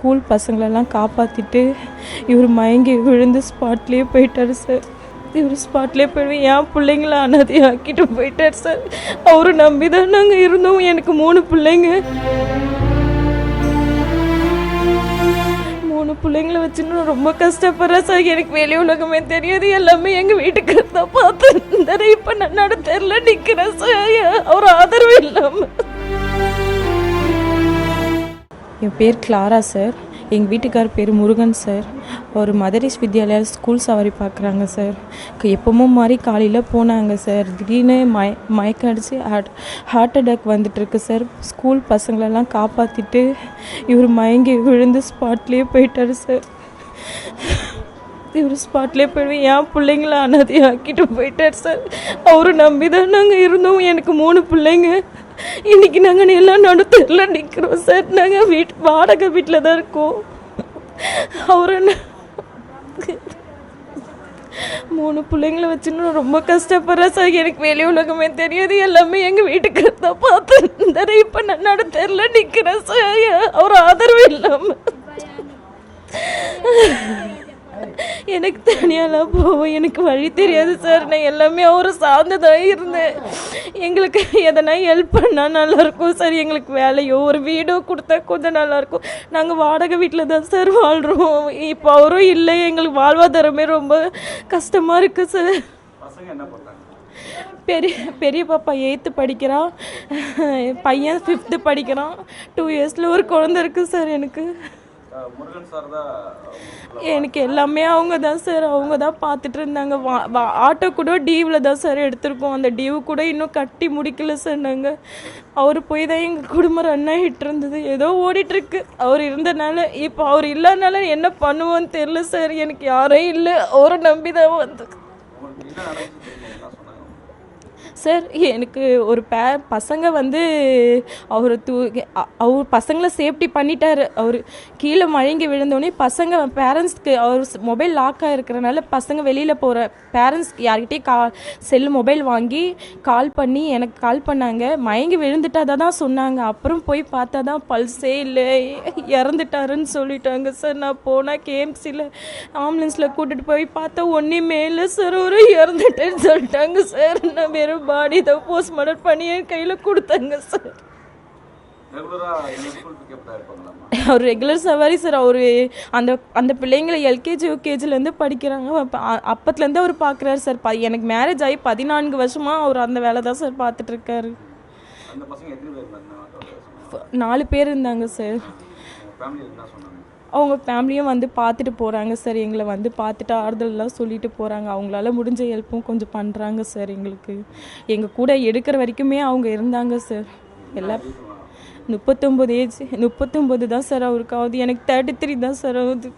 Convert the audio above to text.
School பசங்களெல்லாம் காப்பாற்றிட்டு இவர் மயங்கி விழுந்து ஸ்பாட்லேயே போயிட்டார் சார் இவர் ஸ்பாட்லேயே போயிடுவேன் என் பிள்ளைங்கள அனாதை ஆக்கிட்டு போயிட்டார் சார் அவரை நம்பி தான் நாங்கள் இருந்தோம். எனக்கு மூணு பிள்ளைங்க. மூணு பிள்ளைங்கள வச்சுன்னு ரொம்ப கஷ்டப்படுறேன் சார் எனக்கு வெளி உலகமே தெரியாது. எல்லாமே எங்கள் வீட்டுக்கு தான் பார்த்து இப்போ நான் நடத்த தெரியல நிற்கிறேன் சார் அவர் ஆதரவு இல்லாமல் என் பேர் கிளாரா சார். எங்கள் வீட்டுக்கார் பேர் முருகன் சார். ஒரு மதரிஸ் வித்யாலயா ஸ்கூல் சவாரி பார்க்குறாங்க சார். எப்பவும் மாதிரி காலையில் போனாங்க சார். திடீர்னு மய மயக்கம் அடித்து ஹார்ட் ஹார்ட் அட்டாக் வந்துட்டுருக்கு சார். ஸ்கூல் பசங்களெல்லாம் காப்பாற்றிட்டு இவர் மயங்கி விழுந்து ஸ்பாட்லேயே போயிட்டார் சார். இவர் ஸ்பாட்லேயே போயிடுவேன். என் பிள்ளைங்கள அனாதை ஆக்கிட்டு போயிட்டார் சார் அவரை நம்பி தான் நாங்கள் இருந்தோம். எனக்கு மூணு பிள்ளைங்க. இன்னைக்கு நாங்கள் எல்லாம் நடுத்தரில் நிற்கிறோம் சார் நாங்கள் வீட் வாடகை வீட்டில் தான் இருக்கோம். அவரை மூணு பிள்ளைங்கள வச்சுன்னு ரொம்ப கஷ்டப்படுறேன் சார் எனக்கு வெளி உலகமே தெரியாது. எல்லாமே எங்கள் வீட்டுக்கு தான் பார்த்து இப்போ நான் நடுத்தரில் நிற்கிறேன் சார் அவர் ஆதரவு இல்லாமல் எனக்கு தனியாலாம் போவோம். எனக்கு வழி தெரியாது சார் நான் எல்லாமே அவரை சார்ந்துதான் இருந்தேன். எங்களுக்கு எதனா ஹெல்ப் பண்ணால் நல்லாயிருக்கும் சார் எங்களுக்கு வேலையோ ஒரு வீடோ கொடுத்தா கொஞ்சம் நல்லாயிருக்கும். நாங்கள் வாடகை வீட்டில் தான் சார் வாழ்கிறோம் இப்போ அவரும் இல்லை. எங்களுக்கு வாழ்வாதாரமே ரொம்ப கஷ்டமாக இருக்குது சார் பெரிய பெரிய பாப்பா எயித்து படிக்கிறான். பையன் ஃபிஃப்த்து படிக்கிறான். டூ இயர்ஸில் ஒரு குழந்த இருக்குது சார் எனக்கு. எனக்கு எல்லாமே அவங்க தான் சார். அவங்க தான் பார்த்துட்டு இருந்தாங்க. ஆட்டோ கூட டீவில் தான் சார் எடுத்திருக்கோம். அந்த டீவு கூட இன்னும் கட்டி முடிக்கல சார் நாங்கள் அவர் போய் தான் எங்கள் குடும்பம் ரன் ஆகிட்டு இருந்தது. ஏதோ ஓடிட்டுருக்கு. அவர் இருந்தனால இப்போ அவர் இல்லாதனால என்ன பண்ணுவோன்னு தெரில சார். எனக்கு யாரும் இல்லை. அவரை நம்பி தான் வந்து உங்களுக்கு என்ன நடந்துச்சு தெரியுமா என்ன சொன்னாங்க சார் எனக்கு ஒரு பே பசங்க வந்து அவர் தூ அ- அவர் பசங்களை சேஃப்டி பண்ணிட்டார். அவர் கீழே மயங்கி விழுந்தோடனே பசங்க பேரண்ட்ஸ்க்கு அவர் மொபைல் லாக் ஆகிருக்கிறனால பசங்க வெளியில் போகிற பேரண்ட்ஸ்க்கு யார்கிட்டயும் கா செல் மொபைல் வாங்கி கால் பண்ணி எனக்கு கால் பண்ணாங்க. மயங்கி விழுந்துட்டாதான் தான் சொன்னாங்க. அப்புறம் போய் பார்த்தா தான் பல்ஸே இல்லை. இறந்துட்டாருன்னு சொல்லிட்டாங்க சார். நான் போனால் கேஎம்சியில் ஆம்புலன்ஸில் கூட்டிகிட்டு போய் பார்த்தா ஒன்றுமே இல்லை சார். ஒரு இறந்துட்டேன்னு சொல்லிட்டாங்க சார். நான் வெறும் பாடி தான் போஸ்ட்மார்ட்டம் பண்ணி என் கையில் கொடுத்தாங்க சார் அவர் ரெகுலர் சவாரி சார் அவர் அந்த அந்த பிள்ளைங்களை எல்கேஜி யூகேஜிலேருந்து படிக்கிறாங்க. அப்பத்துலேருந்து அவர் பார்க்குறாரு சார் ப எனக்கு மேரேஜ் ஆகி பதினான்கு வருஷமாக அவர் அந்த வேலை தான் சார் பார்த்துட்டு இருக்காரு. அந்த பசங்க எத்தனை பேர் இருந்தாங்க? ஆட்டோல சொன்னாங்க ஃப- நாலு பேர் இருந்தாங்க சார் அவங்க ஃபேமிலியும் வந்து பார்த்துட்டு போகிறாங்க சார். எங்களை வந்து பார்த்துட்டு ஆறுதல்லாம் சொல்லிட்டு போகிறாங்க அவங்களால முடிஞ்ச ஹெல்ப்பும் கொஞ்சம் பண்ணுறாங்க சார் எங்களுக்கு. எங்கள் கூட எடுக்கிற வரைக்குமே அவங்க இருந்தாங்க சார். எல்லா முப்பத்தொம்பது ஏஜ் முப்பத்தொம்பது தான் சார் அவருக்கு ஆகுது எனக்கு தேர்ட்டி த்ரீ தான் சார் ஆகுது.